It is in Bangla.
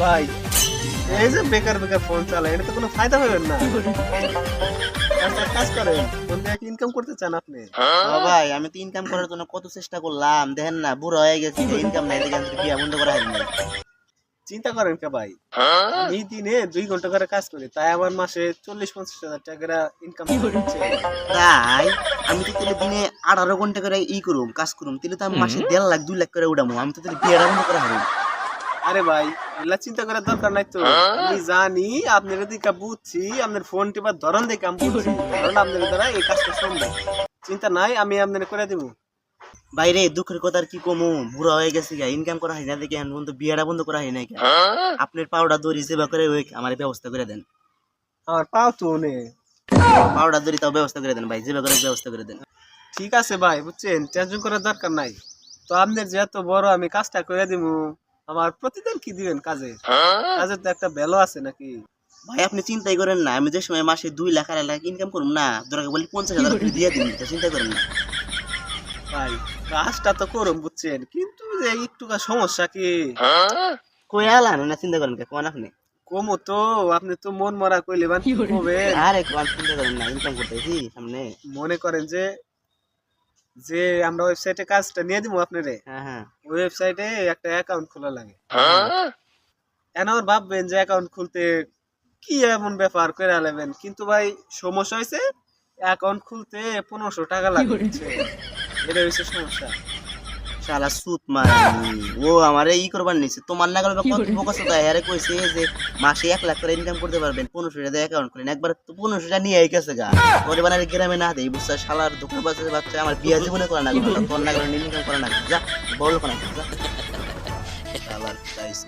ভাই এই যে বেকার বেকার ফোন চালায় এটা তো কোনো ফায়দা হবে না। কাজ করেন ফোন দিয়ে ইনকাম করতে চান আপনি? ভাই আমি তো ইনকাম করার জন্য কত চেষ্টা করলাম দেখেন না বুড়ো হয়ে গেছি ইনকাম নাই দেখে বিয়া বন্ধ করা হয়নি চিন্তা করেন কে ভাই আমি দিনে দুই ঘণ্টা করে কাজ করি তাই আমার মাসে চল্লিশ পঞ্চাশ হাজার টাকা ইনকাম তাই আমি তো তাহলে দিনে আঠারো ঘণ্টা করে ই করুম কাজ করুম তাহলে তো আমি মাসে দেড় লাখ দুই লাখ করে উঠামো আমি তো তাহলে বিয়েটা বন্ধ করা হবে। আরে ভাই এগুলা চিন্তা করার দরকার নাই তো। আমি জানি আপনার দিকে বুঝছি আপনার ফোন টিপার ধরন দেখে আমি বুঝছি। কারণ আপনার দ্বারা এই কাজটা সম্ভব। চিন্তা নাই আমি আপনার করে দিব। বাইরে দুঃখের কথা আর কি কমু? বুড়া হয়ে গেছে গা ইনকাম করা হয় না দেখে এখন পর্যন্ত বিয়েটা বন্ধ করা হয় না কেন আপনার পাউডার দড়ি সেবা করে ওই আমার ব্যবস্থা করে দেন। আমার পাও তো নে। পাউডার দড়ি তাও ব্যবস্থা করে দেন ভাই যেবা করে ব্যবস্থা করে দেন। ঠিক আছে ভাই বুঝছেন? টেনশন করার দরকার নাই। তো আপনার যেহেতু বড় আমি কাজটা করে দিব আমার প্রতিদিন কি দিবেন কাজে? কাজের তো একটা ভ্যালু আছে নাকি? ভাই আপনি চিন্তাই করেন না আমি যে সময় মাসে দুই লাখ আড়াই লাখ ইনকাম করুম না দরকার বলি পঞ্চাশ হাজার আপনি দিয়ে দিন তা চিন্তা করেন না। ভাই কাজটা তো করুন বুঝছেন? কিন্তু যে একটু সমস্যা কি? কই আলান না চিন্তা করেন কে কোন আপনি? কমো তো আপনি তো মন মরা কইলে বান কি হবে আরে কোন চিন্তা করেন না ইনকাম করতেছি সামনে। মনে করেন যে যে আমরা ওয়েবসাইটে কাজটা নিয়ে দিব আপনারে হ্যাঁ হ্যাঁ। ওয়েবসাইটে একটা অ্যাকাউন্ট খোলা লাগে। এখন আমার ভাববেন যে অ্যাকাউন্ট খুলতে কি এমন ব্যাপার করে আলেবেন কিন্তু ভাই সমস্যা হয়েছে অ্যাকাউন্ট খুলতে পনেরোশো টাকা লাগে। এটা হয়েছে সমস্যা। শালা সুত মার ও আমারে ই করবার নিছে। তোমার না গেল কত তো আরে কইছে যে মাসে এক লাখ করে ইনকাম করতে পারবেন পনেরোশো টাকা অ্যাকাউন্ট করেন। একবার তো পনেরোশো টাকা নিয়ে গেছে গা। ওরে বানারে গ্রামে না দেই বুঝছে শালার দোকান বাচ্চা বাচ্চা আমার বিয়া জীবনে করা না তোর না গেল ইনকাম করা না যা বড় লোক না যা। শালার চাইছে।